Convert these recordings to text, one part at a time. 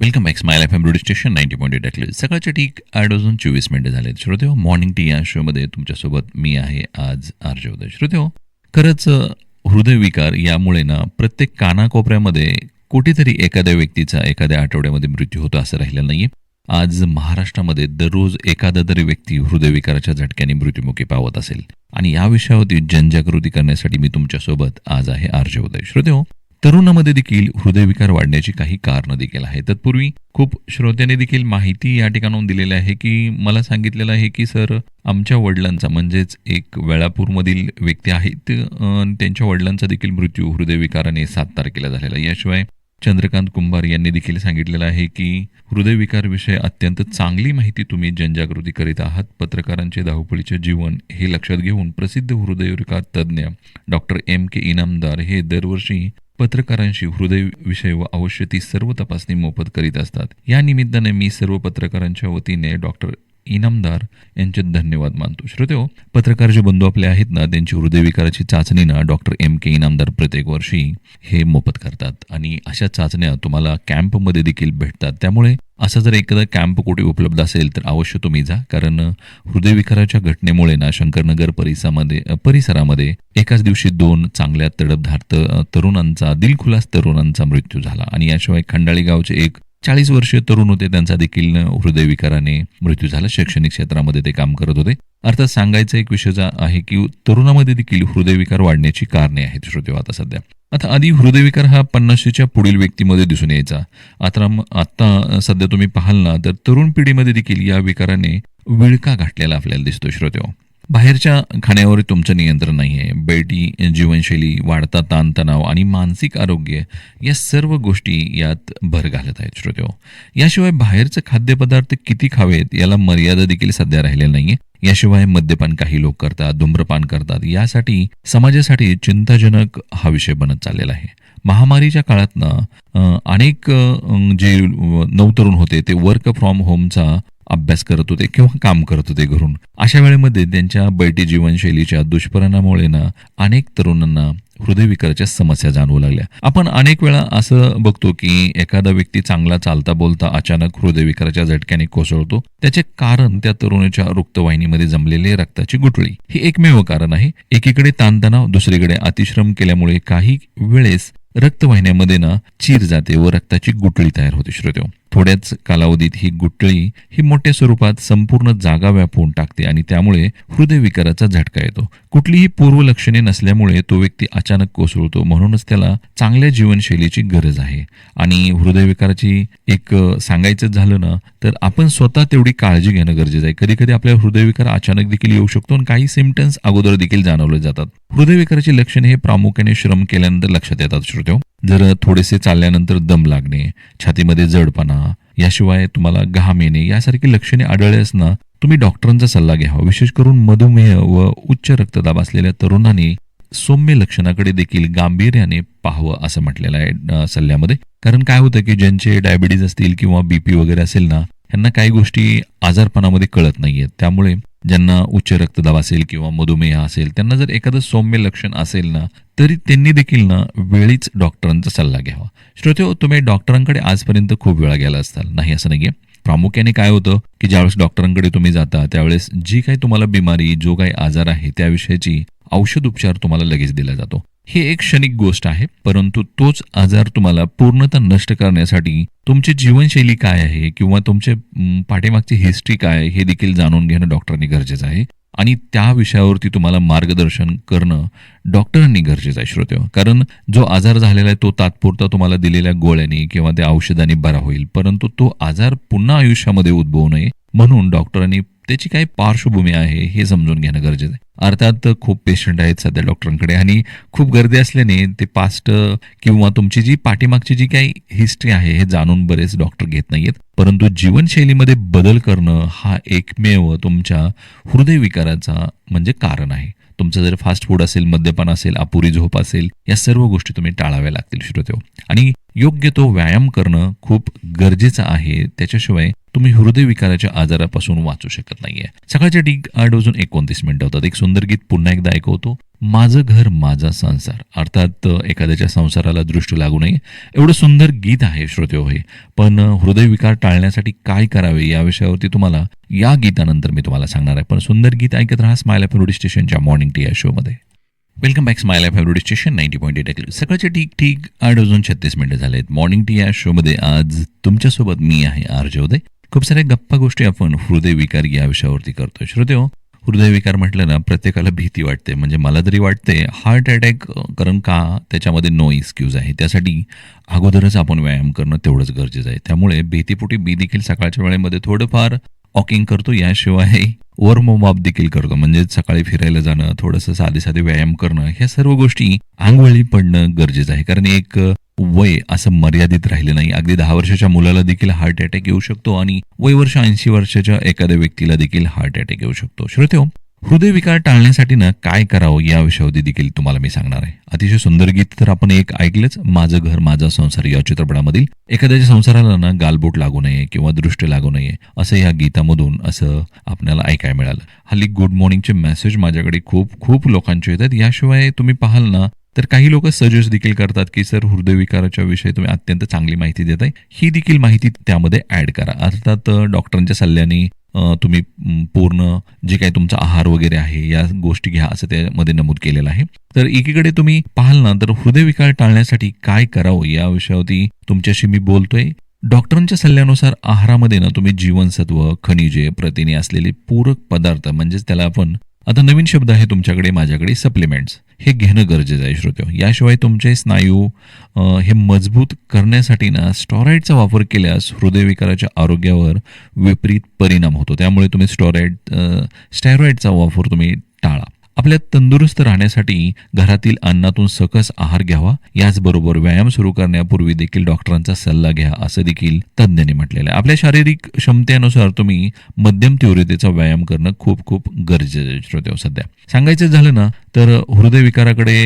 Welcome back smile F M radio station ninety point eight Akluj सकाळच्या ठीक आठ वाजून चोवीस मिनिटं झाले श्रोते हो, मॉर्निंग टी या शोमध्ये तुमच्यासोबत मी आहे आज आर्ज उदय. श्रोते हो, खरंच हृदयविकार यामुळे ना प्रत्येक कानाकोपऱ्यामध्ये कुठेतरी एखाद्या व्यक्तीचा एखाद्या आठवड्यामध्ये मृत्यू होतो असं राहिलं नाहीये. आज महाराष्ट्रामध्ये दररोज एखादा तरी व्यक्ती हृदयविकाराच्या झटक्याने मृत्युमुखी पावत असेल. आणि या विषयावरती जनजागृती करण्यासाठी मी तुमच्यासोबत आज आहे आर्ज उदय. श्रोते हो, तरुणामध्ये देखील हृदयविकार वाढण्याची काही कारणं देखील आहेत. तत्पूर्वी खूप श्रोत्याने देखील माहिती या ठिकाणाहून दिलेली आहे की मला सांगितलेलं आहे की सर आमच्या वडिलांचा म्हणजेच एक वेळापूरमधील व्यक्ती आहेत त्यांच्या वडिलांचा देखील मृत्यू हृदयविकाराने सात तारखेला झालेला याशिवाय चंद्रकांत कुंभार यांनी देखील सांगितलेलं आहे की हृदयविकार विषय अत्यंत चांगली माहिती तुम्ही जनजागृती करीत आहात. पत्रकारांचे धावपळीचे जीवन हे लक्षात घेऊन प्रसिद्ध हृदयविकार तज्ज्ञ डॉक्टर एम के इनामदार हे दरवर्षी पत्रकारांशी हृदय विषय व आवश्यक ती सर्व तपासणी मोफत करीत असतात. या निमित्ताने मी सर्व पत्रकारांच्या वतीने डॉक्टर इनामदार यांचे धन्यवाद मानतो. श्रोते पत्रकार जे बंधू आपले आहेत ना त्यांची हृदयविकाराची चाचणी ना डॉक्टर एम. के. इनामदार प्रत्येक वर्षी हे मोफत करतात. आणि अशा चाचण्या तुम्हाला कॅम्पमध्ये देखील भेटतात. त्यामुळे असा जर एखादा कॅम्प कुठे उपलब्ध असेल तर अवश्य तुम्ही जा. कारण हृदयविकाराच्या घटनेमुळे ना शंकरनगर परिसरामध्ये परिसरामध्ये एकाच दिवशी दोन चांगल्या तडपधार तरुणांचा दिलखुलास तरुणांचा मृत्यू झाला. आणि याशिवाय खंडाळी गावचे एक चाळीस वर्षीय तरुण होते त्यांचा देखील हृदयविकाराने मृत्यू झाला. शैक्षणिक क्षेत्रामध्ये ते काम करत होते. अर्थात सांगायचा एक विषय आहे की तरुणामध्ये देखील हृदयविकार वाढण्याची कारणे आहेत श्रोते हो आता सध्या. आता आधी हृदयविकार हा पन्नाशीच्या पुढील व्यक्तीमध्ये दिसून यायचा. आता आता सध्या तुम्ही पाहाल ना तर तरुण पिढीमध्ये देखील या विकाराने विळका घातलेला आपल्याला दिसतो श्रोतेव हो. बाहेरच्या खाण्यावर तुमचं नियंत्रण नाही आहे बेटी जीवनशैली वाढता ताणतणाव आणि मानसिक आरोग्य या सर्व गोष्टी यात भर घालत आहेत श्रोत्यो हो. याशिवाय बाहेरचे खाद्यपदार्थ किती खावेत याला मर्यादा देखील सध्या राहिलेल्या नाहीये. याशिवाय मद्यपान काही लोक करतात धूम्रपान करतात. यासाठी समाजासाठी चिंताजनक हा विषय बनत चाललेला आहे. महामारीच्या काळात ना अनेक जे नवतरुण होते ते वर्क फ्रॉम होमचा अभ्यास करत होते किंवा काम करत होते घरून. अशा वेळेमध्ये त्यांच्या बैठी जीवनशैलीच्या दुष्परिणामामुळे ना अनेक तरुणांना हृदयविकाराच्या समस्या जाणवू लागल्या. आपण अनेक वेळा असं बघतो की एखादा व्यक्ती चांगला चालता बोलता अचानक हृदयविकाराच्या झटक्याने कोसळतो. त्याचे कारण त्या तरुणाच्या रक्तवाहिनीमध्ये जमलेले रक्ताची गुठळी. हे एकमेव कारण आहे. एकीकडे ताणतणाव दुसरीकडे अतिश्रम केल्यामुळे काही वेळेस रक्तवाहिन्यामध्ये ना चीर जाते व रक्ताची गुठळी तयार होते श्रोत्यो. थोड्याच कालावधीत ही गुटळी ही मोठ्या स्वरूपात संपूर्ण जागा व्यापवून टाकते आणि त्यामुळे हृदयविकाराचा झटका येतो. कुठलीही पूर्व लक्षणे नसल्यामुळे तो व्यक्ती अचानक कोसळतो. म्हणूनच त्याला चांगल्या जीवनशैलीची गरज आहे. आणि हृदयविकाराची एक सांगायचं झालं ना तर आपण स्वतः तेवढी काळजी घेणं गरजेचं आहे. कधी कधी आपल्याला हृदयविकार अचानक देखील येऊ शकतो आणि काही सिमटम्स अगोदर देखील जाणवले जातात. हृदयविकाराची लक्षणे हे प्रामुख्याने श्रम केल्यानंतर लक्षात येतात श्रोते जर थोडेसे चालल्यानंतर दम लागणे छातीमध्ये जडपणा याशिवाय तुम्हाला घाम येणे यासारखी लक्षणे आढळल्यास ना तुम्ही डॉक्टरांचा सल्ला घ्यावा. विशेष करून मधुमेह व उच्च रक्तदाब असलेल्या तरुणांनी सौम्य लक्षणाकडे देखील गांभीर्याने पाहावं असं म्हटलेलं आहे सल्ल्यामध्ये. कारण काय होतं की ज्यांचे डायबिटीज असतील किंवा बीपी वगैरे असेल ना यांना काही गोष्टी आजारपणामध्ये कळत नाहीयेत. त्यामुळे ज्यांना उच्च रक्तदाब असेल किंवा मधुमेह असेल त्यांना जर एखादं सौम्य लक्षण असेल ना तरी त्यांनी देखील ना वेळीच डॉक्टरांचा सल्ला घ्यावा. श्रोते हो, तुम्ही डॉक्टरांकडे आजपर्यंत खूप वेळा गेला असताल. नाही असं नाहीये. प्रामुख्याने काय होतं की ज्यावेळेस डॉक्टरांकडे तुम्ही जाता त्यावेळेस जी काही तुम्हाला बिमारी जो काही आजार आहे त्याविषयीची औषध उपचार तुम्हाला लगेच दिला जातो. ही एक क्षणिक गोष्ट आहे परंतु तोच आजार तुम्हाला पूर्णतः नष्ट करण्यासाठी तुमची जीवनशैली काय आहे किंवा तुमचे पाठीमागची हिस्ट्री काय आहे हे देखील जाणून घेणं डॉक्टरांनी गरजेचं आहे. आणि त्या विषयावरती तुम्हाला मार्गदर्शन करणं डॉक्टरांनी गरजेचं आहे श्रोते हो. कारण जो आजार झालेला आहे तो तात्पुरता तुम्हाला दिलेल्या गोळ्यांनी किंवा त्या औषधांनी बरा होईल. परंतु तो आजार पुन्हा आयुष्यामध्ये उद्भवू नये म्हणून डॉक्टरांनी त्याची काय पार्श्वभूमी आहे हे समजून घेणं गरजेचं आहे. अर्थात खूप पेशंट आहेत सध्या डॉक्टरांकडे आणि खूप गर्दी असल्याने ते पास्ट किंवा तुमची जी पाठीमागची जी काही हिस्ट्री आहे हे जाणून बरेच डॉक्टर घेत नाहीयेत. परंतु जीवनशैलीमध्ये बदल करणं हा एकमेव तुमच्या हृदयविकाराचा म्हणजे कारण आहे. तुमचं जर फास्ट फूड असेल मद्यपान असेल अपुरी झोप असेल या सर्व गोष्टी तुम्ही टाळाव्या लागतील श्रोते हो. आणि योग्य तो व्यायाम करणं खूप गरजेचं आहे. त्याच्याशिवाय तुम्ही हृदयविकाराच्या आजारापासून वाचू शकत नाहीये. सकाळच्या ठीक आठ वाजून एकोणतीस मिनिटं होतात. एक सुंदर गीत पुन्हा एकदा ऐकवतो. माझं घर माझा संसार. अर्थात एखाद्याच्या संसाराला दृष्टी लागू नये. एवढं सुंदर गीत आहे श्रोते हो हे पण हृदयविकार टाळण्यासाठी काय करावे या विषयावरती तुम्हाला या गीतानंतर मी तुम्हाला सांगणार आहे. पण सुंदर गीत ऐकत राहा स्माईल एफ स्टेशनच्या मॉर्निंग टी या शोमध्ये welcome back smile F radio station ninety point eight सकाळचे ठीक ठीक आठ वाजून छत्तीस मिनिटं झाले आहेत मॉर्निंग टी या शोमध्ये आज तुमच्यासोबत मी आहे आर उदय. खूप साऱ्या गप्पा गोष्टी आपण हृदयविकार या विषयावरती करतोय. श्रोते हो हृदयविकार म्हटलं ना प्रत्येकाला भीती वाटते. म्हणजे मला तरी वाटते हार्ट अटॅक कारण का त्याच्यामध्ये नो एक्सक्यूज आहे? त्यासाठी अगोदरच आपण व्यायाम करणं तेवढंच गरजेचं आहे. त्यामुळे भीतीपोटी मी देखील सकाळच्या वेळेमध्ये थोडंफार वॉकिंग करतो. याशिवाय वर्म अप देखील करतो. म्हणजे सकाळी फिरायला जाणं थोडंसं साधे साधे व्यायाम करणं ह्या सर्व गोष्टी आंघोळी पडणं गरजेचं आहे. कारण एक वय असं मर्यादित राहिलं नाही. अगदी दहा वर्षाच्या मुलाला देखील हार्ट अटॅक येऊ शकतो आणि वय वर्ष ऐंशी वर्षाच्या एखाद्या व्यक्तीला देखील हार्ट अटॅक येऊ शकतो. श्रोते हो, हृदयविकार टाळण्यासाठी ना काय करावं या विषयावरती देखील तुम्हाला मी सांगणार आहे. अतिशय सुंदर गीत तर आपण एक ऐकलंच माझं घर माझा संसार या चित्रपटामधील एखाद्याच्या संसाराला ना गालबोट लागू नये किंवा दृष्ट लागू नये असं या गीतामधून असं आपल्याला ऐकायला मिळालं. हल्ली गुड मॉर्निंगचे मेसेज माझ्याकडे खूप खूप लोकांचे येतात. याशिवाय तुम्ही पाहाल ना तर काही लोक सजेस्ट देखील करतात की सर हृदयविकाराच्या विषयी तुम्ही अत्यंत चांगली माहिती देताय ही देखील माहिती त्यामध्ये ऍड करा. अर्थात डॉक्टरांच्या सल्ल्याने तुम्ही पूर्ण जे काही तुमचा आहार वगैरे आहे या गोष्टी घ्या असं त्यामध्ये नमूद केलेलं आहे. तर एकीकडे तुम्ही पाहाल ना तर हृदयविकार टाळण्यासाठी काय करावं या विषयावरती तुमच्याशी मी बोलतोय. डॉक्टरांच्या सल्ल्यानुसार आहारामध्ये ना तुम्ही जीवनसत्व खनिजे प्रथिने असलेले पूरक पदार्थ म्हणजेच त्याला आपण आता नवीन शब्द आहे तुमच्याकडे माझ्याकडे सप्लिमेंट्स हे घेणं गरजेचं आहे श्रोते. याशिवाय तुमचे स्नायू हे मजबूत करण्यासाठी ना स्टॉराईडचा वापर केल्यास हृदयविकाराच्या आरोग्यावर विपरीत परिणाम होतो. त्यामुळे तुम्ही स्टॉराईड स्टेरॉइडचा वापर तुम्ही टाळा. आपल्या तंदुरुस्त राहण्यासाठी घरातील अन्नातून सकस आहार घ्यावा. याचबरोबर व्यायाम सुरू करण्यापूर्वी देखील डॉक्टरांचा सल्ला घ्या असं देखील तज्ज्ञांनी म्हटलेलं आहे. आपल्या शारीरिक क्षमतेनुसार तुम्ही मध्यम तीव्रतेचा व्यायाम करणं खूप खूप गरजेचं आहे श्रोते हो, सध्या. सांगायचं झालं ना तर हृदयविकाराकडे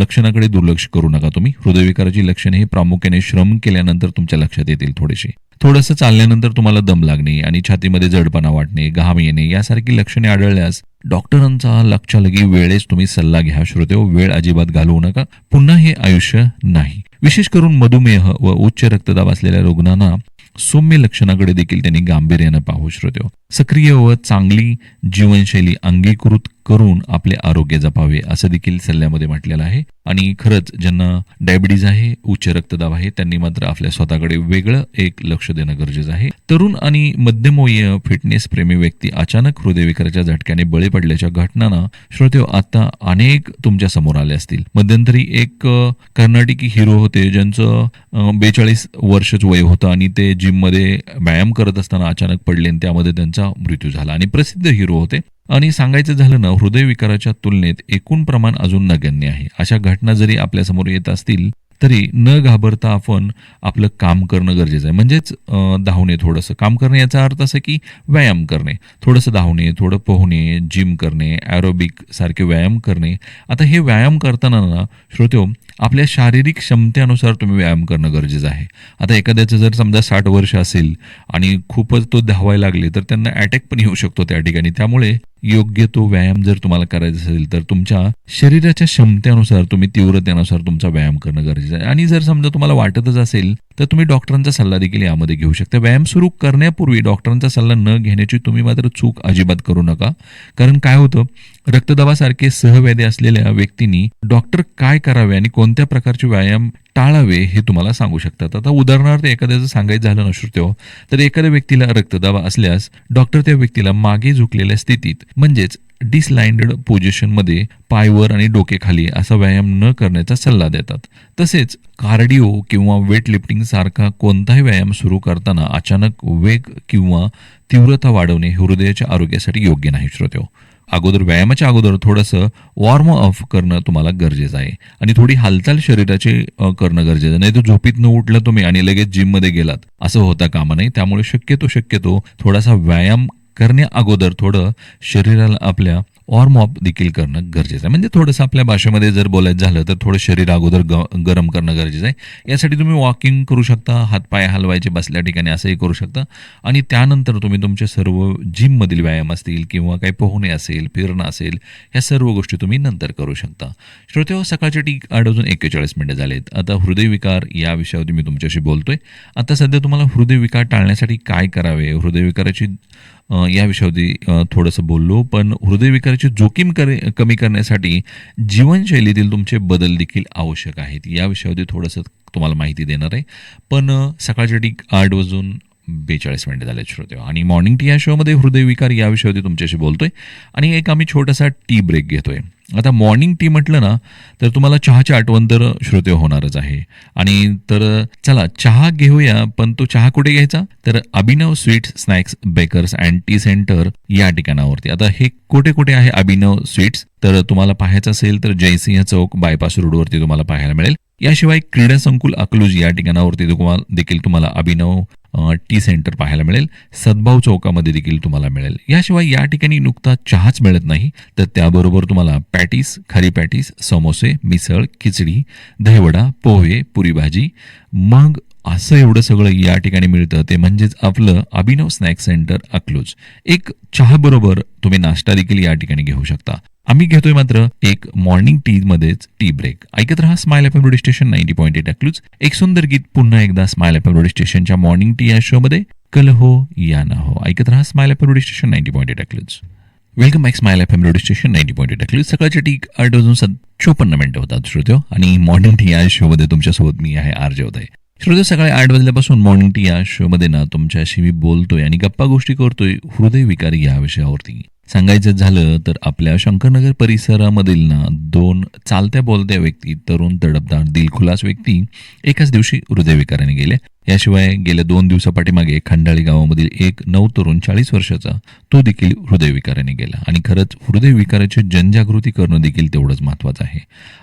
लक्षणाकडे दुर्लक्ष करू नका तुम्ही. हृदयविकाराची लक्षणे ही प्रामुख्याने श्रम केल्यानंतर तुमच्या लक्षात येतील थोडेसे. थोडंसं चालल्यानंतर तुम्हाला दम लागणे आणि छातीमध्ये जडपणा वाटणे घाम येणे यासारखी लक्षणे आढळल्यास डॉक्टरांचा लक्षालगी वेळेस तुम्ही सल्ला घ्या श्रोते हो. वेळ अजिबात घालवू नका. पुन्हा हे आयुष्य नाही. विशेष करून मधुमेह व उच्च रक्तदाब असलेल्या रुग्णांना सौम्य लक्षणाकडे देखील त्यांनी गांभीर्यानं पाहू श्रोते हो. सक्रिय व चांगली जीवनशैली अंगीकृत करून आपले आरोग्य जपावे असं देखील सल्ल्यामध्ये म्हटलेलं आहे. आणि खरंच ज्यांना डायबिटीज आहे उच्च रक्तदाब आहे त्यांनी मात्र आपल्या स्वतःकडे वेगळं एक लक्ष देणं गरजेचं आहे. तरुण आणि मध्यमवयीय फिटनेस प्रेमी व्यक्ती अचानक हृदयविकाराच्या झटक्याने बळी पडल्याच्या घटनांना श्रोते हो, आता अनेक तुमच्यासमोर आले असतील. मध्यंतरी एक कर्नाटकी हिरो होते ज्यांचं बेचाळीस वर्षच वय होतं आणि ते जिममध्ये व्यायाम करत असताना अचानक पडले आणि त्यामध्ये त्यांचा मृत्यू झाला आणि प्रसिद्ध हिरो होते. आणि सांगायचं झालं ना हृदयविकाराच्या तुलनेत एकूण प्रमाण अजून नगण्य आहे. अशा घटना जरी आपल्यासमोर येत असतील तरी न घाबरता आपण आपलं काम करणं गरजेचं आहे. म्हणजेच धावणे थोडंसं. काम करणे याचा अर्थ असं की व्यायाम करणे. थोडंसं धावणे थोडं पोहणे जिम करणे ॲरोबिक सारखे व्यायाम करणे. आता हे व्यायाम करताना ना श्रोतो हो, आपल्या शारीरिक क्षमतेनुसार तुम्ही व्यायाम करणं गरजेचं आहे. आता एखाद्याचं जर समजा साठ वर्ष असेल आणि खूपच तो धावायला लागले तर त्यांना अटॅक पण येऊ शकतो त्या ठिकाणी. त्यामुळे योग्य तो व्यायाम जर तुम्हाला करायचा असेल तर तुमच्या शरीराच्या क्षमतेनुसार तुम्ही तीव्रतेनुसार तुमचा व्यायाम करणं गरजेचं आहे. आणि जर समजा तुम्हाला वाटतच असेल तर तुम्ही डॉक्टरांचा सल्ला देखील यामध्ये घेऊ शकता. व्यायाम सुरू करण्यापूर्वी डॉक्टरांचा सल्ला न घेण्याची तुम्ही मात्र चूक अजिबात करू नका. कारण काय होतं? रक्तदाबासारखे सहव्याधी असलेल्या व्यक्तींनी डॉक्टर काय करावे आणि कोणत्या प्रकारचे व्यायाम टाळावे हे तुम्हाला सांगू शकतात. आता उदाहरणार्थ एखाद्याचं सांगायचं झालं नसतो तर एखाद्या व्यक्तीला रक्तदाब असल्यास डॉक्टर त्या व्यक्तीला मागे झुकलेल्या स्थितीत म्हणजेच डिसलाइंडेड पोझिशनमध्ये पायवर आणि डोकेखाली असा व्यायाम न करण्याचा सल्ला देतात. तसेच कार्डिओ किंवा वेट लिफ्टिंग सारखा कोणताही व्यायाम सुरू करताना अचानक वेग किंवा तीव्रता वाढवणे हृदयाच्या आरोग्यासाठी योग्य नाही श्रोत्यो. अगोदर व्यायामाच्या अगोदर थोडंसं वॉर्म अप करणं तुम्हाला गरजेचं आहे. आणि थोडी हालचाल शरीराची करणं गरजेचं नाही तर झोपीत न उठलं तुम्ही आणि लगेच जिममध्ये गेलात. असं होता कामा नाही त्यामुळे शक्यतो शक्यतो थोडासा व्यायाम करण्या अगोदर थोडं शरीराला आपल्या वॉर्म अप देखील करणं गरजेचं आहे. म्हणजे थोडंसं आपल्या भाषेमध्ये जर बोलायचं झालं तर थोडं शरीर अगोदर ग गरम करणं गरजेचं आहे. यासाठी तुम्ही वॉकिंग करू शकता हातपाय हलवायचे बसल्या ठिकाणी असंही करू शकता. आणि त्यानंतर तुम्ही तुमचे सर्व जिममधील व्यायाम असतील किंवा काही पोहणे असेल फिरणं असेल ह्या सर्व गोष्टी तुम्ही नंतर करू शकता. श्रोते हो, सकाळचे टी आठ वाजून एक्केचाळीस मिनिटं झालेत. आता हृदयविकार या विषयावरती मी तुमच्याशी बोलतोय. आता सध्या तुम्हाला हृदयविकार टाळण्यासाठी काय करावे? हृदयविकाराची या विषयावरती थोडंसं बोललो. पण हृदयविकाराची जोखीम करे कमी करण्यासाठी जीवनशैलीतील तुमचे बदल देखील आवश्यक आहेत. या विषयावरती थोडंसं तुम्हाला माहिती देणार आहे. पण सकाळच्या ठीक आठ वाजून बेचाळीस मिनिटं झाले श्रोते आणि मॉर्निंग टी या शोमध्ये हृदयविकार या विषयावरती तुमच्याशी बोलतोय. आणि एक आम्ही छोटासा टी ब्रेक घेतोय. आता मॉर्निंग टी म्हटलं ना तर तुम्हाला चहाची आठवण तर श्रोते होणारच आहे. आणि तर चला चहा घेऊया पण तो चहा कुठे घ्यायचा? तर Abhinav sweets snacks bakers and tea centre या ठिकाणावरती. आता हे कुठे कुठे आहे अभिनव स्वीट्स? तर तुम्हाला पाहायचं असेल तर जयसिंह चौक बायपास रोडवरती तुम्हाला पाहायला मिळेल. याशिवाय क्रीडा संकुल अकलूज या ठिकाणावरती तुम्हाला देखील तुम्हाला अभिनव टी सेंटर पाहायला मिळेल. सद्भाव चौकामध्ये देखील तुम्हाला मिळेल. याशिवाय या ठिकाणी नुकता चहाच मिळत नाही. तर त्याबरोबर तुम्हाला पॅटीस खरी पॅटीस समोसे मिसळ खिचडी दहीवडा पोहे पुरी भाजी मग असं एवढं सगळं या ठिकाणी मिळतं. ते म्हणजेच आपलं अभिनव स्नॅक सेंटर अक्लूज. एक चहा बरोबर तुम्ही नाश्ता देखील या ठिकाणी घेऊ शकता. आम्ही घेतोय मात्र एक मॉर्निंग टी मध्येच टी ब्रेक ऐकत राहा smile F M radio station ninety point eight Akluj. एक सुंदर गीत पुन्हा एकदा स्माइल एफ रेडिओ स्टेशनच्या मॉर्निंग टी या शो मध्ये. कल हो या ना हो. ऐकत रहा smile F radio station ninety point eight Akluj. Welcome back smile F M radio station ninety point eight Akluj. सकाळच्या टी आठ वाजून चोपन्न मिनिटं होतात श्रोत्यो. आणि मॉर्निंग टी या शोमध्ये तुमच्यासोबत मी आहे आर जे होते श्रोते सकाळी आठ वाजल्यापासून मॉर्निंग टी या शोमध्ये ना तुमच्याशी मी बोलतोय आणि गप्पा गोष्टी करतोय. हृदयविकार या विषयावरती. सांगायचं झालं तर आपल्या शंकरनगर परिसरामधील ना दोन चालत्या बोलत्या व्यक्ती तरुण तडपदार दिलखुलास व्यक्ती एकाच दिवशी हृदयविकाराने गेले. याशिवाय गेल्या दोन दिवसापाठीमागे खंडाळी गावामधील एक नऊ तरुण चाळीस वर्षाचा तो देखील हृदयविकाराने गेला. आणि खरंच हृदयविकाराची जनजागृती करणं देखील तेवढंच महत्वाचं आहे.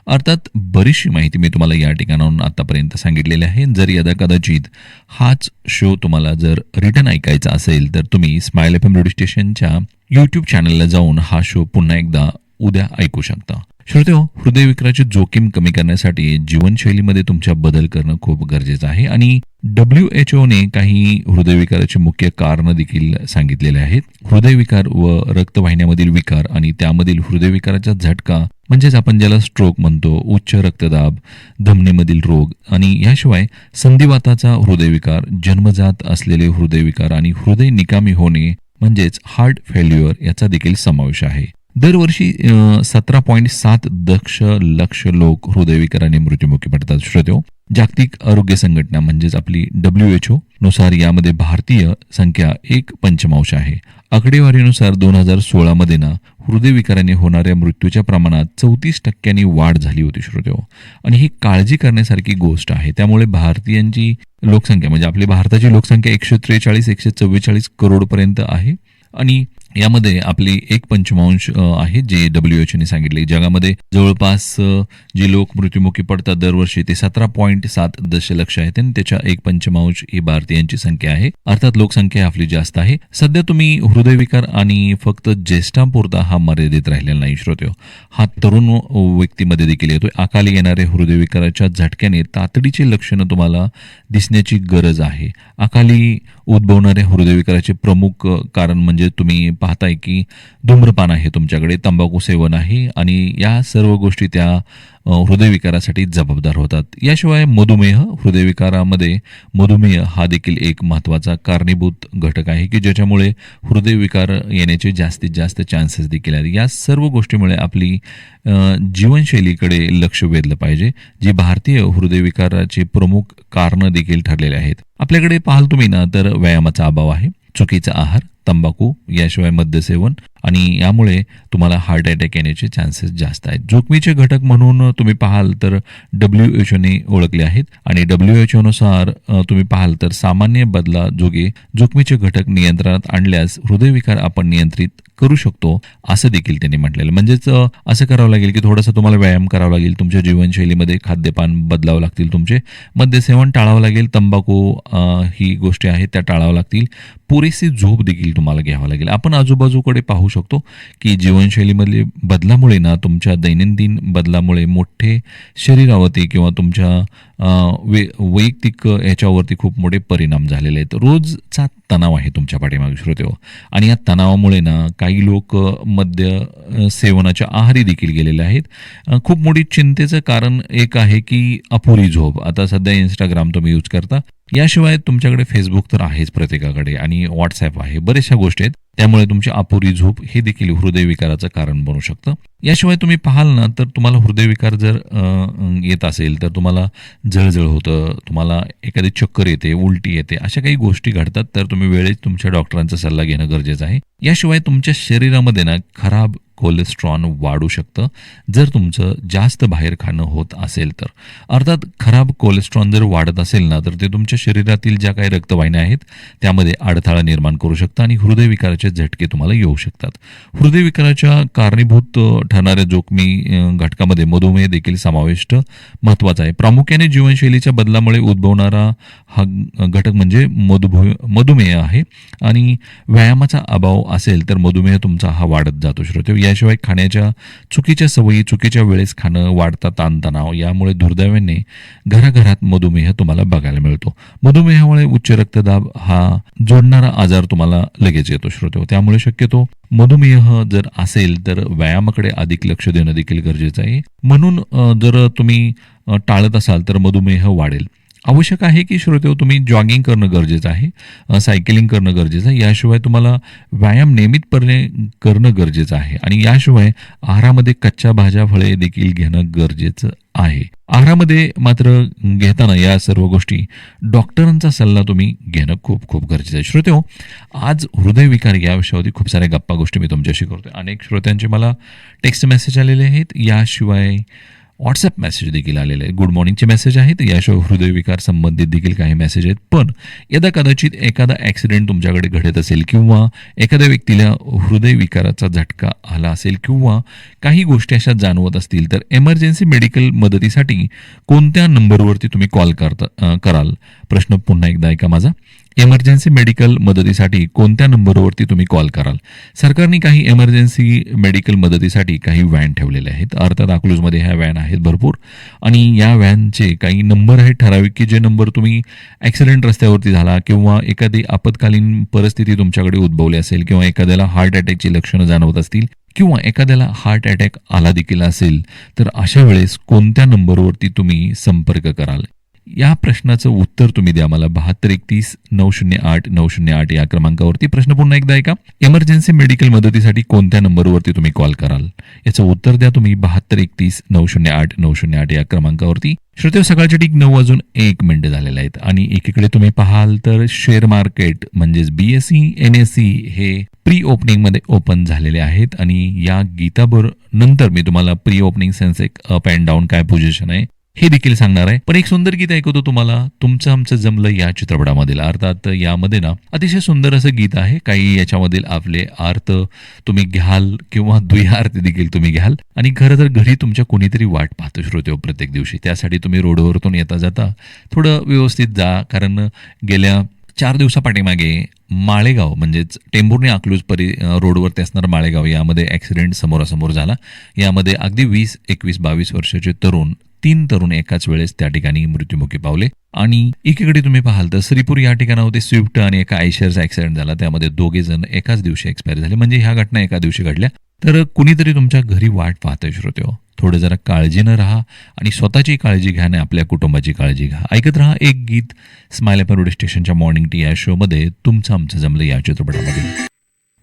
अर्थात बरीचशी माहिती मी तुम्हाला या ठिकाणाहून आतापर्यंत सांगितलेली आहे. जर यदा कदाचित हाच शो तुम्हाला जर रिटर्न ऐकायचा असेल तर तुम्ही स्माइल एफ एम रेडिओ स्टेशनच्या यूट्यूब चॅनलला जाऊन हा शो पुन्हा एकदा उद्या ऐकू शकता. श्रोते हो हृदयविकाराची जोखीम कमी करण्यासाठी जीवनशैलीमध्ये तुमच्या बदल करणं खूप गरजेचं आहे आणि डब्ल्यू एच ओने काही हृदयविकाराचे मुख्य कारण देखील सांगितलेले आहेत. हृदयविकार व रक्तवाहिन्यामधील विकार आणि त्यामधील हृदयविकाराचा झटका म्हणजेच आपण ज्याला स्ट्रोक म्हणतो उच्च रक्तदाब धमनीमधील रोग आणि याशिवाय संधिवाताचा हृदयविकार जन्मजात असलेले हृदयविकार आणि हृदय निकामी होणे म्हणजेच हार्ट फेल्युअर याचा देखील समावेश आहे. दरवर्षी सतरा पॉईंट सात दक्ष लक्ष लोक हृदयविकाराने मृत्युमुखी पडतात. श्रोत्यो जागतिक आरोग्य संघटना म्हणजेच आपली डब्ल्यू एच ओ नुसार यामध्ये भारतीय संख्या एक पंचमांश आहे. आकडेवारीनुसार दोन हजार सोळा मध्ये ना हृदयविकाराने होणाऱ्या मृत्यूच्या प्रमाणात चौतीस टक्क्यांनी वाढ झाली होती श्रोत्यो. आणि ही काळजी करण्यासारखी गोष्ट आहे. त्यामुळे भारतीयांची लोकसंख्या म्हणजे आपली भारताची लोकसंख्या एकशे त्रेचाळीस एकशे चव्वेचाळीस करोड पर्यंत आहे. आणि यामध्ये आपली एक पंचमांश आहे जे डब्ल्यू एच ने सांगितले. जगामध्ये जवळपास जे लोक मृत्युमुखी पडतात दरवर्षी ते सतरा पॉईंट सात दशलक्ष आहेत आणि त्याच्या एक पंचमांश ही भारतीयांची संख्या आहे. अर्थात लोकसंख्या आपली जास्त आहे. सध्या तुम्ही हृदयविकार आणि फक्त ज्येष्ठांपुरता हा मर्यादित राहिलेला नाही श्रोत्यो. हा तरुण व्यक्तीमध्ये देखील येतोय. अकाली येणाऱ्या हृदयविकाराच्या झटक्याने तातडीची लक्षणं तुम्हाला दिसण्याची गरज आहे. अकाली उद्भवणाऱ्या हृदयविकाराचे प्रमुख कारण म्हणजे तुम्ही पाहताय की धूम्रपान आहे तुमच्याकडे तंबाखू सेवन आहे आणि या सर्व गोष्टी त्या हृदयविकारासाठी जबाबदार होतात. याशिवाय मधुमेह हृदयविकारामध्ये मधुमेह हा देखील एक महत्त्वाचा कारणीभूत घटक आहे की ज्याच्यामुळे हृदयविकार येण्याचे जास्तीत जास्त चान्सेस देखील आहेत. या सर्व गोष्टीमुळे आपली जीवनशैलीकडे लक्ष वेधलं पाहिजे. जी भारतीय हृदयविकाराची प्रमुख कारणं देखील ठरलेले आहेत. आपल्याकडे पाहाल तुम्ही ना तर व्यायामाचा अभाव आहे. चुकीचा आहार तंबाखू याशिवाय मद्यसेवन आणि यामुळे तुम्हाला हार्ट अटॅक येण्याचे चान्सेस जास्त आहेत. जोखमीचे घटक म्हणून तुम्ही पाहाल तर डब्ल्यू एच ओने ओळखले आहेत आणि डब्ल्यू एच ओनुसार तुम्ही पाहाल तर सामान्य बदला जोगे जोखमीचे घटक नियंत्रणात आणल्यास हृदयविकार आपण नियंत्रित करू शकतो असं देखील त्यांनी म्हटलेलं. म्हणजेच असं करावं लागेल की थोडासा तुम्हाला व्यायाम करावा लागेल तुमच्या जीवनशैलीमध्ये खाद्यपान बदलावं लागतील तुमचे मद्यसेवन टाळावं लागेल तंबाखू ही गोष्टी आहेत त्या टाळावं लागतील. पुरेशी झोप देखील तुम्हाला घ्यावं लागेल. आपण आजूबाजूकडे पाहू शकतो शकतो की जीवनशैलीमधले बदलामुळे ना तुमच्या दैनंदिन बदलामुळे मोठे शरीरावरती किंवा तुमच्या वे वैयक्तिक याच्यावरती खूप मोठे परिणाम झालेले आहेत. रोजचा तणाव आहे तुमच्या पाठीमागे श्रोतेहो आणि या तणावामुळे ना काही लोक मद्य सेवनाच्या आहारी देखील गेलेले आहेत. खूप मोठी चिंतेचं कारण एक आहे की अपुरी झोप. आता सध्या इंस्टाग्राम तुम्ही यूज करता. याशिवाय तुमच्याकडे फेसबुक तर आहेच प्रत्येकाकडे आणि व्हॉट्सॲप आहे. बऱ्याचशा गोष्टी आहेत. त्यामुळे तुमची अपुरी झोप हे देखील हृदयविकाराचं कारण बनू शकतं. याशिवाय तुम्ही पाहाल ना तर तुम्हाला हृदयविकार जर येत असेल तर तुम्हाला जळजळ होतं तुम्हाला एखादी चक्कर येते उलटी येते अशा काही गोष्टी घडतात तर तुम्ही वेळेत तुमच्या डॉक्टरांचा सल्ला घेणं गरजेचं आहे. याशिवाय तुमच्या शरीरामध्ये ना खराब कोलेस्ट्रॉन वाढू शकतं. जर तुमचं जास्त बाहेर खाणं होत असेल तर. अर्थात खराब कोलेस्ट्रॉन जर वाढत असेल ना तर ते तुमच्या शरीरातील ज्या काही रक्तवाहिन्या आहेत त्यामध्ये अडथळा निर्माण करू शकतं आणि हृदयविकाराचे झटके तुम्हाला येऊ शकतात. हृदयविकाराच्या कारणीभूत ठरणाऱ्या जोखमी घटकामध्ये मधुमेह देखील समाविष्ट महत्त्वाचा आहे. प्रामुख्याने जीवनशैलीच्या बदलामुळे उद्भवणारा हा घटक म्हणजे मधुमेह मधुमेह आहे. आणि व्यायामाचा अभाव असेल तर मधुमेह तुमचा हा वाढत जातो श्रोते. याशिवाय खाण्याच्या चुकीच्या सवयी चुकीच्या वेळेस खाणं वाढता ताणतणाव यामुळे दुर्दैवाने घराघरात मधुमेह तुम्हाला बघायला मिळतो. मधुमेहामुळे उच्च रक्तदाब हा जोडणारा आजार तुम्हाला लगेच येतो श्रोतो हो. त्यामुळे शक्यतो मधुमेह जर असेल तर व्यायामाकडे अधिक लक्ष देणं देखील गरजेचं आहे. म्हणून जर तुम्ही टाळत असाल तर मधुमेह वाढेल. आवश्यक आहे की श्रोतेहो तुम्ही जॉगिंग करणं गरजेचं आहे सायकलिंग करणं गरजेचं आहे. याशिवाय तुम्हाला व्यायाम नियमितपणे करणं गरजेचं आहे. आणि याशिवाय आहारामध्ये कच्च्या भाज्या फळे देखील घेणं गरजेचं आहे. आहारामध्ये मात्र घेताना या सर्व गोष्टी डॉक्टरांचा सल्ला तुम्ही घेणं खूप खूप गरजेचं आहे. श्रोते हो आज हृदयविकार या विषयावरती खूप साऱ्या गप्पा गोष्टी मी तुमच्याशी करतोय. अनेक श्रोत्यांचे मला टेक्स्ट मेसेज आलेले आहेत. याशिवाय व्हॉट्सअप मेसेज देखील आलेले आहेत. गुड मॉर्निंगचे मेसेज आहेत. याशिवाय हृदयविकार संबंधित देखील काही मेसेज आहेत. पण यदा कदाचित एखादा ॲक्सिडेंट तुमच्याकडे घडत असेल किंवा एखाद्या व्यक्तीला हृदयविकाराचा झटका आला असेल किंवा काही गोष्टी अशा जाणवत असतील तर एमर्जन्सी मेडिकल मदतीसाठी कोणत्या नंबरवरती तुम्ही कॉल करता कराल? प्रश्न पुन्हा एकदा ऐका माझा. एमर्जन्सी मेडिकल मदतीसाठी कोणत्या नंबरवरती तुम्ही कॉल कराल? सरकारने काही इमर्जन्सी मेडिकल मदतीसाठी काही व्हॅन ठेवलेले आहेत. अर्थात अकलूजमध्ये ह्या व्हॅन आहेत भरपूर. आणि या व्हॅनचे काही नंबर आहेत ठराविक की जे नंबर तुम्ही ॲक्सिडेंट रस्त्यावरती झाला किंवा एखादी आपत्कालीन परिस्थिती तुमच्याकडे उद्भवली असेल किंवा एखाद्याला हार्ट अटॅकची लक्षणं जाणवत असतील किंवा एखाद्याला हार्ट अटॅक आला देखील असेल तर अशा वेळेस कोणत्या नंबरवरती तुम्ही संपर्क कराल? या प्रश्नाचं उत्तर तुम्ही द्या मला. बहात्तर एकतीस नऊ शून्य आठ नऊ शून्य आठ या क्रमांकावरती. प्रश्न पुन्हा एकदा ऐका. एमर्जन्सी मेडिकल मदतीसाठी कोणत्या नंबरवरती तुम्ही कॉल कराल? याचं उत्तर द्या तुम्ही. बहात्तर एकतीस नऊ शून्य आठ नऊ शून्य आठ या क्रमांकावरती. श्रोते हो, सकाळचे ठीक नऊ वाजून एक मिनिट झालेले आहेत. आणि एकीकडे तुम्ही पाहाल तर शेअर मार्केट म्हणजेच B S E N S E हे प्री ओपनिंगमध्ये ओपन झालेले आहेत. आणि या गीताबर नंतर मी तुम्हाला pre opening Sensex up and down काय पोझिशन आहे हे देखील सांगणार आहे. पण एक सुंदर गीत ऐकवतो तुम्हाला. तुमचं आमचं जमलं या चित्रपटामधील. अर्थात यामध्ये ना अतिशय सुंदर असं गीत आहे. काही याच्यामधील आपले अर्थ तुम्ही घ्याल किंवा द्विहार्थ देखील तुम्ही घ्याल. आणि खरं तर घरी तुमच्या कोणीतरी वाट पाहतो श्रोते हो प्रत्येक दिवशी. त्यासाठी तुम्ही रोडवरतून येता जाता. थोडं व्यवस्थित जा. कारण गेल्या चार दिवसापाठीमागे माळेगाव म्हणजेच टेंभुर्णी अकलूज परि रोडवरती असणारं माळेगाव यामध्ये ॲक्सिडेंट समोरासमोर झाला. यामध्ये अगदी वीस एकवीस बावीस वर्षाचे तरुण तीन तरुण एकाच वेळेस त्या ठिकाणी मृत्युमुखी पावले. आणि एकीकडे तुम्ही पाहाल तर श्रीपूर या ठिकाणावरती स्विफ्ट आणि एका आयशरचा ऍक्सिडेंट झाला. त्यामध्ये दोघे जण एकाच दिवशी एक्सपायर झाले. म्हणजे ह्या घटना एका दिवशी घडल्या. तर कुणीतरी तुमच्या घरी वाट पाहतोय श्रोते हो. थोडं जरा काळजीनं राहा आणि स्वतःची काळजी घ्या आणि आपल्या कुटुंबाची काळजी घ्या. ऐकत राहा एक गीत. स्माइल एफ स्टेशनच्या मॉर्निंग टी या शोमध्ये तुमचं आमचं जमलं या चित्रपटामध्ये.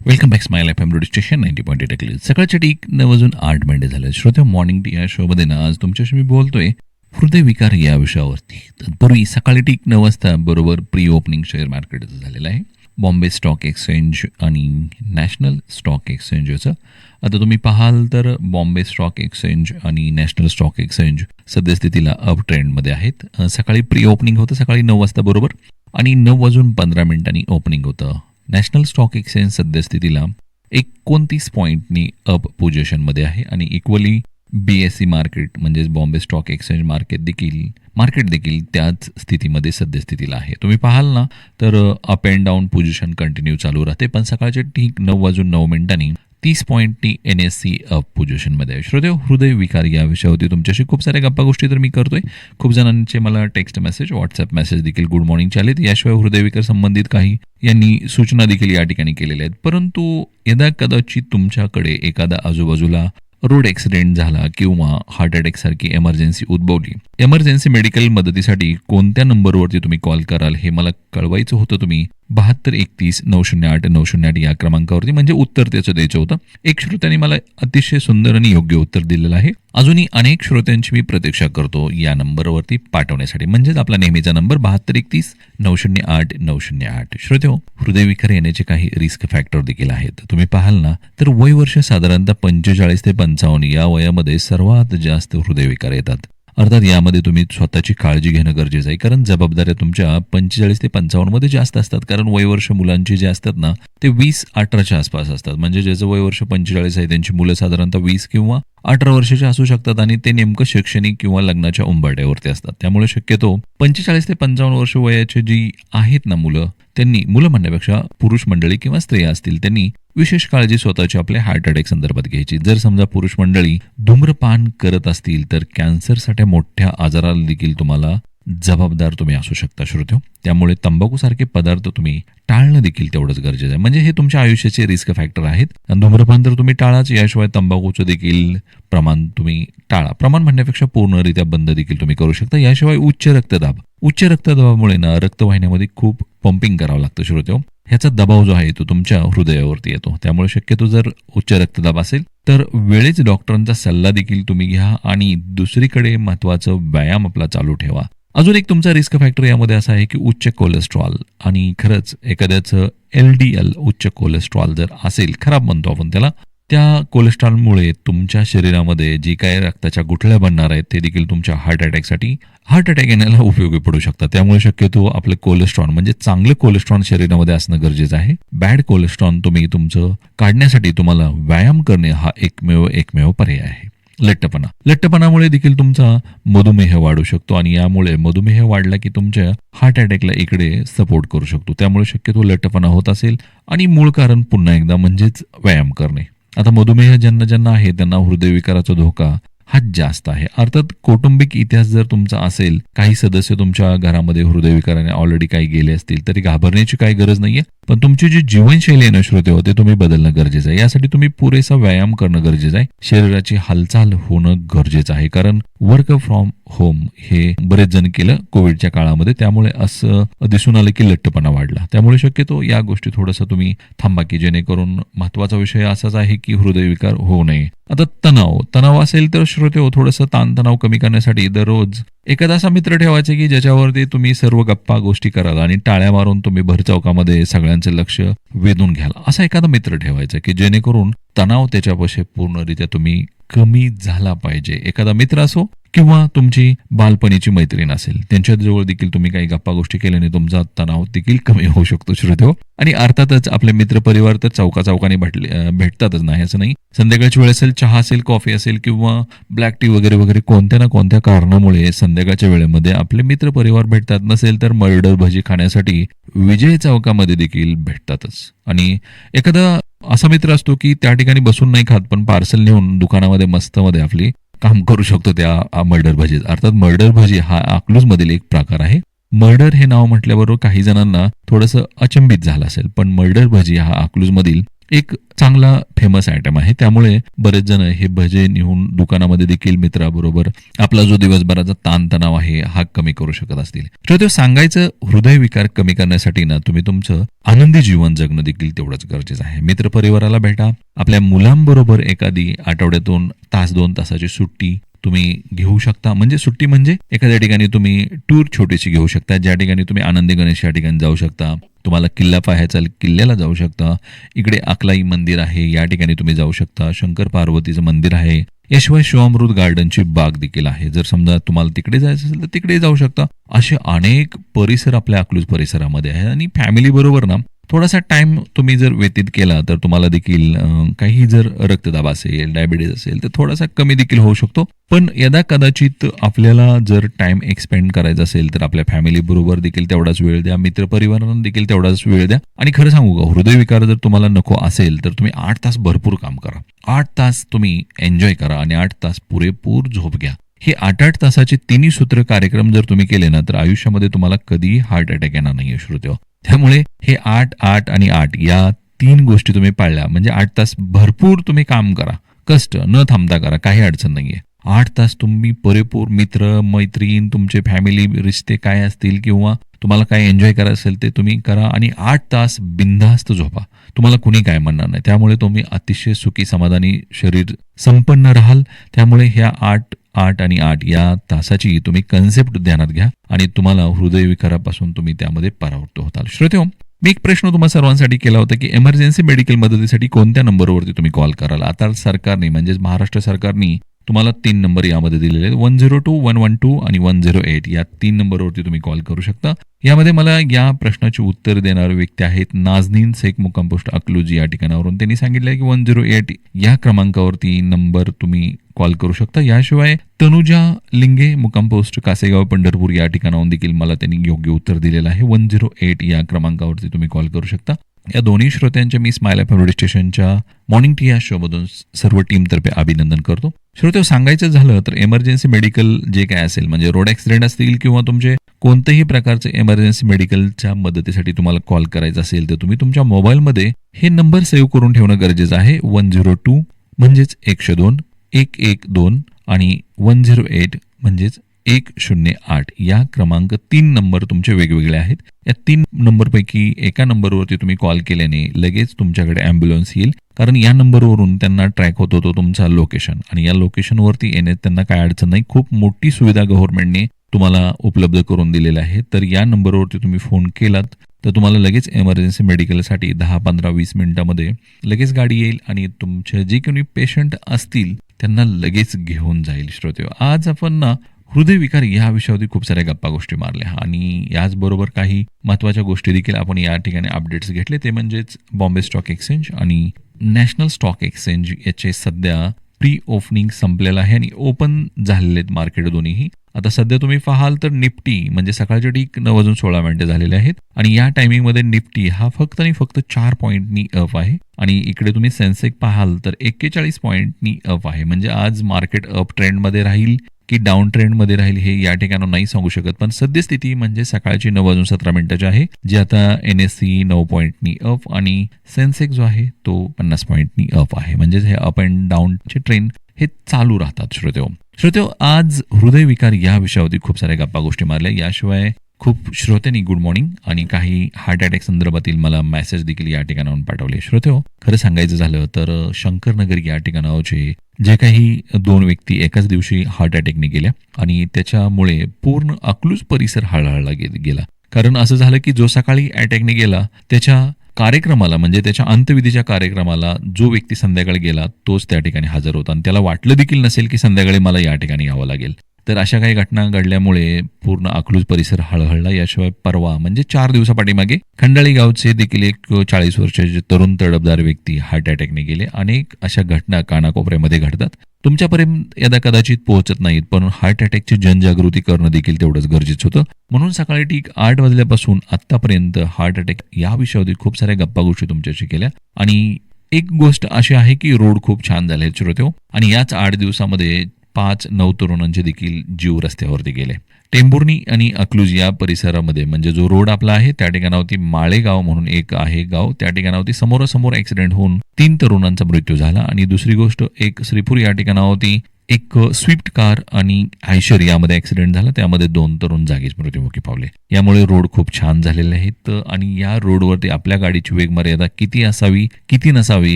Welcome back smile F M radio station ninety point eight एकली सकाळच्या टीक नऊ वाजून आठ मिनिटे झाले श्रोते मॉर्निंग टी या शोमध्ये ना आज तुमच्याशी मी बोलतोय हृदयविकार या विषयावरती. तत्पूर्वी सकाळी टीक नऊ वाजता बरोबर प्री ओपनिंग शेअर मार्केटचं झालेलं आहे. बॉम्बे स्टॉक एक्सचेंज आणि नॅशनल स्टॉक एक्सचेंजचं आता तुम्ही पाहाल तर बॉम्बे स्टॉक एक्सचेंज आणि नॅशनल स्टॉक एक्सचेंज सद्यस्थितीला अप ट्रेंडमध्ये आहेत. सकाळी प्री ओपनिंग होतं सकाळी नऊ वाजता बरोबर. आणि नऊ वाजून पंधरा मिनिटांनी ओपनिंग होतं. नॅशनल स्टॉक एक्सचेंज सद्यस्थितीला एकोणतीस पॉईंटनी अप पोझिशनमध्ये आहे आणि equally B S E market म्हणजेच बॉम्बे स्टॉक एक्सचेंज मार्केट देखील मार्केट देखील त्याच स्थितीमध्ये सद्यस्थितीला आहे. तुम्ही पाहाल ना तर up and down position continue चालू राहते पण सकाळचे ठीक नऊ वाजून नऊ मिनिटांनी तीस पॉईंटनी एन एस सी अप पोझिशनमध्ये आहे श्रोते हृदय विकार या विषयावरती तुमच्याशी खूप साऱ्या गप्पा गोष्टी तर मी करतोय. खूप जणांचे मला टेक्स्ट मेसेज व्हॉट्सअप मेसेज देखील गुड मॉर्निंगचे आलेत. याशिवाय हृदयविकार संबंधित काही यांनी सूचना देखील या ठिकाणी केलेल्या आहेत. परंतु यदा कदाचित तुमच्याकडे एखादा आजूबाजूला रोड ॲक्सिडेंट झाला किंवा हार्ट अटॅक सारखी एमर्जन्सी उद्भवली एमर्जन्सी मेडिकल मदतीसाठी कोणत्या नंबरवरती तुम्ही कॉल कराल हे मला कळवायचं होतं तुम्ही बहात्तर एकतीस नऊ शून्य आठ नऊ शून्य आठ या क्रमांकावरती. म्हणजे उत्तर त्याचं द्यायचं होतं. एक श्रोत्याने मला अतिशय सुंदर आणि योग्य उत्तर दिलेलं आहे. अजूनही अनेक श्रोत्यांची मी प्रतीक्षा करतो या नंबरवरती पाठवण्यासाठी. म्हणजेच आपला नेहमीचा नंबर बहात्तर एकतीस नऊ शून्य आठ नऊ शून्य आठ. श्रोते हो, हृदयविकार येण्याचे काही रिस्क फॅक्टर देखील आहेत. तुम्ही पाहाल ना तर वय वर्ष साधारणतः पंचेचाळीस ते पंचावन्न या वयामध्ये सर्वात जास्त हृदयविकार येतात. अर्थात यामध्ये तुम्ही स्वतःची काळजी घेणं गरजेचं आहे. कारण जबाबदाऱ्या तुमच्या पंचेचाळीस ते पंचावन्नमध्ये जास्त असतात. कारण वयवर्ष मुलांची जे असतात ना ते वीस अठराच्या आसपास असतात. म्हणजे ज्याचं वयवर्ष पंचेचाळीस आहे त्यांची मुलं साधारणतः वीस किंवा अठरा वर्षाचे असू शकतात आणि ते नेमकं शैक्षणिक किंवा लग्नाच्या उंबरड्यावरती असतात. त्यामुळे शक्यतो पंचेचाळीस ते पंचावन्न वर्ष वयाचे जी आहेत ना मुलं त्यांनी मुलं म्हणण्यापेक्षा पुरुष मंडळी किंवा स्त्रिया असतील त्यांनी विशेष काळजी स्वतःची आपल्या हार्ट अटॅक संदर्भात घ्यायची. जर समजा पुरुष मंडळी धूम्रपान करत असतील तर कॅन्सरसारख्या मोठ्या आजाराला देखील तुम्हाला जबाबदार तुम्ही असू शकता श्रोते. त्यामुळे तंबाखूसारखे पदार्थ तुम्ही टाळणं देखील तेवढंच गरजेचं आहे. म्हणजे हे तुमच्या आयुष्याचे रिस्क फॅक्टर आहेत. धूम्रपान तर तुम्ही टाळाच याशिवाय तंबाखूचं देखील प्रमाण तुम्ही टाळा. प्रमाण म्हणण्यापेक्षा पूर्णरित्या बंद देखील तुम्ही करू शकता. याशिवाय उच्च रक्तदाब. उच्च रक्तदाबामुळे ना रक्तवाहिन्यामध्ये खूप पंपिंग करावं लागतं श्रोते हो. ह्याचा दबाव जो आहे तो तुमच्या हृदयावरती येतो. त्यामुळे शक्यतो जर उच्च रक्तदाब असेल तर वेळेच डॉक्टरांचा सल्ला देखील तुम्ही घ्या आणि दुसरीकडे महत्वाचं व्यायाम आपला चालू ठेवा. अजून एक तुमचा रिस्क फॅक्टर यामध्ये असा आहे की उच्च कोलेस्ट्रॉल आणि खरंच एखाद्याचं एल डी एल उच्च कोलेस्ट्रॉल जर असेल खराब म्हणतो आपण त्याला त्या कोलेस्ट्रॉलमुळे तुमच्या शरीरामध्ये जी काय रक्ताच्या गुठळ्या बनणार आहेत ते देखील तुमच्या हार्ट अटॅकसाठी हार्ट अटॅक येण्याला उपयोगी पडू शकतात. त्यामुळे शक्यतो आपलं कोलेस्ट्रॉल म्हणजे चांगलं कोलेस्ट्रॉल शरीरामध्ये असणं गरजेचं आहे. बॅड कोलेस्ट्रॉल तुम्ही तुमचं काढण्यासाठी तुम्हाला व्यायाम करणे हा एकमेव एकमेव पर्याय आहे. लठ्ठपणा. लठ्ठपणामुळे देखील तुमचा मधुमेह वाढू शकतो आणि यामुळे मधुमेह वाढला की तुमच्या हार्ट अटॅकला इकडे सपोर्ट करू शकतो. त्यामुळे शक्यतो लठ्ठपणा होत असेल आणि मूळ कारण पुन्हा एकदा म्हणजेच व्यायाम करणे. आता मधुमेह ज्यांना ज्यांना आहे त्यांना हृदयविकाराचा धोका हा जास्त आहे. अर्थात कौटुंबिक इतिहास जर तुमचा असेल काही सदस्य तुमच्या घरामध्ये हृदयविकाराने ऑलरेडी काही गेले असतील तरी घाबरण्याची काही गरज नाहीये. पण तुमची जी जीवनशैली आहे ना श्रोते होते तुम्ही बदलणं गरजेचं आहे. यासाठी तुम्ही पुरेसा व्यायाम करणं गरजेचं आहे. शरीराची हालचाल होणं गरजेचं आहे. कारण वर्क फ्रॉम होम हे बरेच जण केलं कोविडच्या काळामध्ये. त्यामुळे असं दिसून आलं की लठ्ठपणा वाढला. त्यामुळे शक्यतो या गोष्टी थोडंसं तुम्ही थांबा की जेणेकरून महत्त्वाचा विषय असाच आहे की हृदयविकार होऊ नये. आता तणाव. तणाव असेल तर श्रोते हो थोडंसं ताणतणाव कमी करण्यासाठी दररोज एखादा असा मित्र ठेवायचा की ज्याच्यावरती तुम्ही सर्व गप्पा गोष्टी कराल आणि टाळ्या मारून तुम्ही भर चौकामध्ये सगळ्यांचे लक्ष वेधून घ्याल. असा एखादा मित्र ठेवायचा की जेणेकरून तणाव त्याच्यापाशी पूर्णरित्या तुम्ही कमी झाला पाहिजे. एखादा मित्र असो किंवा तुमची बालपणीची मैत्रीण असेल त्यांच्या जवळ देखील तुम्ही काही गप्पा गोष्टी केल्याने तुमचा तणाव देखील कमी होऊ शकतो श्रोतो आणि अर्थातच आपले मित्र परिवार तर चौका चौकाने भेटले भेटतातच नाही असं नाही. संध्याकाळची वेळ असेल चहा असेल कॉफी असेल किंवा ब्लॅक टी वगैरे वगैरे कोणत्या ना कोणत्या कारणामुळे संध्याकाळच्या वेळेमध्ये आपले मित्र परिवार भेटतात नसेल तर मर्डर भजी खाण्यासाठी विजय चौकामध्ये देखील भेटतातच. आणि एखादा असा मित्र असतो की त्या ठिकाणी बसून नाही खात पण पार्सल नेऊन दुकानामध्ये मस्त मध्ये आपली काम करू शकतो त्या मर्डर भजी अर्थात मर्डर भजी हा अकलूज मधील एक प्रकार आहे. मर्डर हे नाव म्हटल्याबरोबर काही जणांना थोडंसं अचंबित झालं असेल पण मर्डर भजी हा अकलूज मधील एक चांगला फेमस आयटम आहे. त्यामुळे बरेच जण हे भजे नेऊन दुकानामध्ये देखील मित्राबरोबर आपला जो दिवसभराचा ताणतणाव आहे हा कमी करू शकत असतील. श्रोते सांगायचं हृदयविकार कमी करण्यासाठी ना तुम्ही तुमचं आनंदी जीवन जगणं देखील तेवढंच गरजेचं आहे. मित्र परिवाराला भेटा. आपल्या मुलांबरोबर एखादी आठवड्यातून तास दोन तासाची सुट्टी तुम्ही घेऊ शकता. म्हणजे सुट्टी म्हणजे एखाद्या ठिकाणी तुम्ही टूर छोटीशी घेऊ शकता. ज्या ठिकाणी तुम्ही आनंदी गणेश या ठिकाणी जाऊ शकता. तुम्हाला किल्ला पाहायचा किल्ल्याला जाऊ शकता. इकडे अकलाई मंदिर आहे या ठिकाणी तुम्ही जाऊ शकता. शंकर पार्वतीचं मंदिर आहे. याशिवाय शिवामृत गार्डनची बाग देखील आहे. जर समजा तुम्हाला तिकडे जायचं असेल तर तिकडे जाऊ शकता. असे अनेक परिसर आपल्या अकलूज परिसरामध्ये आहे आणि फॅमिली बरोबर ना थोडासा टाइम तुम्ही जर व्यतीत केला तर तुम्हाला देखील काही जर रक्तदाब असेल डायबिटीज असेल तर थोडासा कमी देखील होऊ शकतो. पण यदा कदाचित आपल्याला जर टाइम एक्सपेंड करायचा असेल तर आपल्या फॅमिली बरोबर देखील तेवढाच वेळ द्या. मित्रपरिवारांना देखील तेवढाच वेळ द्या. आणि खरं सांगू का हृदयविकार जर तुम्हाला नको असेल तर तुम्ही आठ तास भरपूर काम करा. आठ तास तुम्ही एन्जॉय करा आणि आठ तास पुरेपूर झोप घ्या. हे आठ आठ तासाचे तिन्ही सूत्र कार्यक्रम जर तुम्ही केले ना तर आयुष्यामध्ये तुम्हाला कधीही हार्ट अटॅक येणार नाही श्रोत्यो त्यामुळे हे आठ आठ आणि आठ या तीन गोष्टी तुम्ही पाळल्या. म्हणजे आठ तास भरपूर तुम्ही काम करा. कष्ट न थांबता करा. काही अडचण नाहीये. आठ तास तुम्ही पुरेपूर मित्र मैत्रीण तुमचे फॅमिली रिश्ते काय असतील किंवा तुम्हाला काय एन्जॉय करायचं असेल ते तुम्ही करा आणि आठ तास बिनधास्त झोपा. तुम्हाला कुणी काय म्हणणार नाही. त्यामुळे तुम्ही अतिशय सुखी समाधानी शरीर संपन्न राहाल. त्यामुळे ह्या आठ आठ आणि आठ या तासाची तुम्ही कन्सेप्ट ध्यानात घ्या आणि तुम्हाला हृदयविकारापासून तुम्ही त्यामध्ये परावृत्त होताल. श्रोते हो, मी एक प्रश्न तुम्हाला सर्वांसाठी केला होता की एमर्जन्सी मेडिकल मदतीसाठी कोणत्या नंबरवरती तुम्ही कॉल कराल? आता सरकारने म्हणजेच महाराष्ट्र सरकारने तुम्हाला तीन नंबर यामध्ये दिलेले आहेत. One zero two one one two आणि वन झिरो एट. या तीन नंबरवरती तुम्ही कॉल करू शकता. यामध्ये मला या प्रश्नाचे उत्तर देणारे व्यक्ती आहेत नाजनीन शेख मुक्काम पोस्ट अकलूजी. या ठिकाणावरून त्यांनी सांगितलं की वन झिरो एट या क्रमांकावरती नंबर तुम्ही कॉल करू शकता. याशिवाय तनुजा लिंगे मुक्काम पोस्ट कासेगाव पंढरपूर या ठिकाणाहून देखील मला त्यांनी योग्य उत्तर दिलेलं आहे. वन झिरो एट या क्रमांकावरती तुम्ही कॉल करू शकता. या दोन्ही श्रोत्यांच्या मी स्माइल एफ रेडिओ स्टेशनच्या मॉर्निंग टी या शोमधून सर्व टीमतर्फे अभिनंदन करतो. श्रोते सांगायचं झालं तर एमर्जन्सी मेडिकल जे काय असेल म्हणजे रोड ऍक्सिडेंट असतील किंवा तुमचे कोणत्याही प्रकारचे एमर्जन्सी मेडिकलच्या मदतीसाठी तुम्हाला कॉल करायचा असेल तर तुम्ही तुमच्या मोबाईलमध्ये हे नंबर सेव्ह करून ठेवणं गरजेचं आहे. वन झिरो टू म्हणजेच एकशे दोन एक एक दोन आणि वन झिरो एट म्हणजेच एक शून्य आठ या क्रमांक तीन नंबर तुमचे वेगवेगळे आहेत. या तीन नंबरपैकी एका नंबरवरती तुम्ही कॉल केल्याने लगेच तुमच्याकडे अँब्युलन्स येईल. कारण या नंबरवरून त्यांना ट्रॅक होत होतो तुमचा लोकेशन. आणि या लोकेशनवरती येण्यात त्यांना काय अडचण नाही. खूप मोठी सुविधा गव्हर्नमेंटने तुम्हाला उपलब्ध करून दिलेल्या आहे. तर या नंबरवरती तुम्ही फोन केलात तर तुम्हाला लगेच एमर्जन्सी मेडिकलसाठी दहा पंधरा वीस मिनिटामध्ये लगेच गाडी येईल आणि तुमचे जे कोणी पेशंट असतील त्यांना लगेच घेऊन जाईल श्रोते. आज आपण ना हृदयविकार या विषयावरती खूप साऱ्या गप्पा गोष्टी मारल्या. आणि याचबरोबर काही महत्त्वाच्या गोष्टी देखील आपण या ठिकाणी अपडेट्स घेतले. ते म्हणजेच बॉम्बे स्टॉक एक्सचेंज आणि नॅशनल स्टॉक एक्सचेंज याचे सध्या प्री ओपनिंग संपलेलं आहे आणि ओपन झालेले आहेत मार्केट दोन्हीही. आता सध्या तुम्ही पाहाल तर निफ्टी म्हणजे सकाळच्या ठीक नऊ वाजून सोळा मिनिटे झालेले आहेत. आणि या टायमिंगमध्ये निफ्टी हा फक्त आणि फक्त चार पॉईंटनी अप आहे. आणि इकडे तुम्ही सेन्सेक पाहाल तर एक्केचाळीस पॉईंटनी अप आहे. म्हणजे आज मार्केट अप ट्रेंडमध्ये राहील. की डाऊन ट्रेंडमध्ये राहील हे या ठिकाणी नाही सांगू शकत. पण सद्यस्थिती म्हणजे सकाळची नऊ वाजून सतरा मिनिटाची आहे जी आता एन एस सी नऊ पॉईंटनी अप आणि सेन्सेक्स जो आहे तो पन्नास पॉईंटनी अप आहे. म्हणजेच हे अप अँड डाऊनचे ट्रेंड हे चालू राहतात श्रोतेहो. श्रोतेहो आज हृदयविकार या विषयावरती खूप साऱ्या गप्पा गोष्टी मारल्या. याशिवाय खूप श्रोत्यांनी गुड मॉर्निंग आणि काही हार्ट अटॅक संदर्भातील मला मेसेज देखील या ठिकाणाहून पाठवले. श्रोते हो खरं सांगायचं झालं तर शंकरनगर या ठिकाणावरचे जे काही दोन व्यक्ती एकाच दिवशी हार्ट अटॅकने गेल्या आणि त्याच्यामुळे पूर्ण अकलूज परिसर हळहळला गेला. कारण असं झालं की जो सकाळी अटॅकने गेला त्याच्या कार्यक्रमाला म्हणजे त्याच्या अंत्यविधीच्या कार्यक्रमाला जो व्यक्ती संध्याकाळी गेला तोच त्या ठिकाणी हजर होता. आणि त्याला वाटलं देखील नसेल की संध्याकाळी मला या ठिकाणी यावं लागेल. तर अशा काही घटना घडल्यामुळे पूर्ण अकलूज परिसर हळहळला. याशिवाय परवा म्हणजे चार दिवसापाठीमागे खंडाळी गावचे देखील एक चाळीस वर्षाचे तरुण तडबदार व्यक्ती हार्ट अटॅकने गेले. अनेक अशा घटना कानाकोपऱ्यामध्ये घडतात. तुमच्यापर्यंत यदा कदाचित पोहोचत नाहीत पण हार्ट अटॅकची जनजागृती करणं देखील तेवढंच गरजेचं होतं. म्हणून सकाळी ठीक आठ वाजल्यापासून आतापर्यंत हार्ट अटॅक या विषयावरती खूप साऱ्या गप्पा गोष्टी तुमच्याशी केल्या. आणि एक गोष्ट अशी आहे की रोड खूप छान झाले श्रोते आणि याच आठ दिवसामध्ये पाच नऊ तरुणांचे देखील जीव रस्त्यावरती गेले. टेंभुर्णी आणि अक्लूज या परिसरामध्ये म्हणजे जो रोड आपला आहे त्या ठिकाणावरती माळेगाव म्हणून एक आहे गाव. त्या ठिकाणावरती समोरासमोर ऍक्सिडेंट होऊन तीन तरुणांचा मृत्यू झाला. आणि दुसरी गोष्ट एक श्रीपूर या ठिकाणावरती एक स्विफ्ट कार आणि आयशर यामध्ये ऍक्सिडेंट झाला. त्यामध्ये दोन तरुण जागीच मृत्युमुखी पावले. यामुळे रोड खूप छान झालेले आहेत आणि या रोडवरती आपल्या गाडीची वेग मर्यादा किती असावी किती नसावी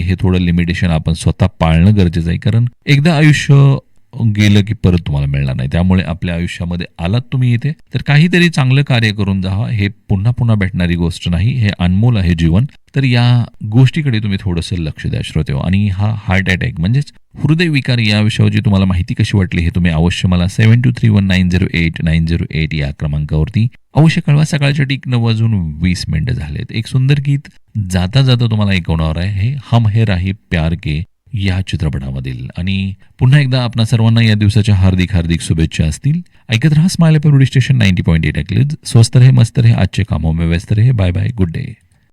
हे थोडं लिमिटेशन आपण स्वतः पाळणं गरजेचं आहे. कारण एकदा आयुष्य गेलं की परत तुम्हाला मिळणार नाही. त्यामुळे आपल्या आयुष्यामध्ये आलात तुम्ही इथे तर काहीतरी चांगलं कार्य करून जावा हे पुन्हा पुन्हा भेटणारी गोष्ट नाही हे अनमोल आहे जीवन. तर या गोष्टीकडे तुम्ही थोडंसं लक्ष द्या श्रोतेहो आणि हा हार्ट अटॅक म्हणजेच हृदयविकार या विषयावरची तुम्हाला माहिती कशी वाटली हे तुम्ही अवश्य मला seven two three one nine zero eight nine zero eight या क्रमांकावरती अवश्य कळवा. सकाळच्या टीक नऊ वाजून वीस मिनिटं झालेत. एक सुंदर गीत जाता जाता तुम्हाला ऐकवणार आहे. हे हम हे राही प्यार के या चित्रपटामधील. आणि पुन्हा एकदा आपणा सर्वांना या दिवसाच्या हार्दिक हार्दिक शुभेच्छा असतील. ऐकत राहा स्माइल पेरोडी स्टेशन नाईन्टी पॉईंट एट ऐकले स्वस्त रहे मस्त रहे आजचे कामो में व्यस्त रहे. Bye bye good day.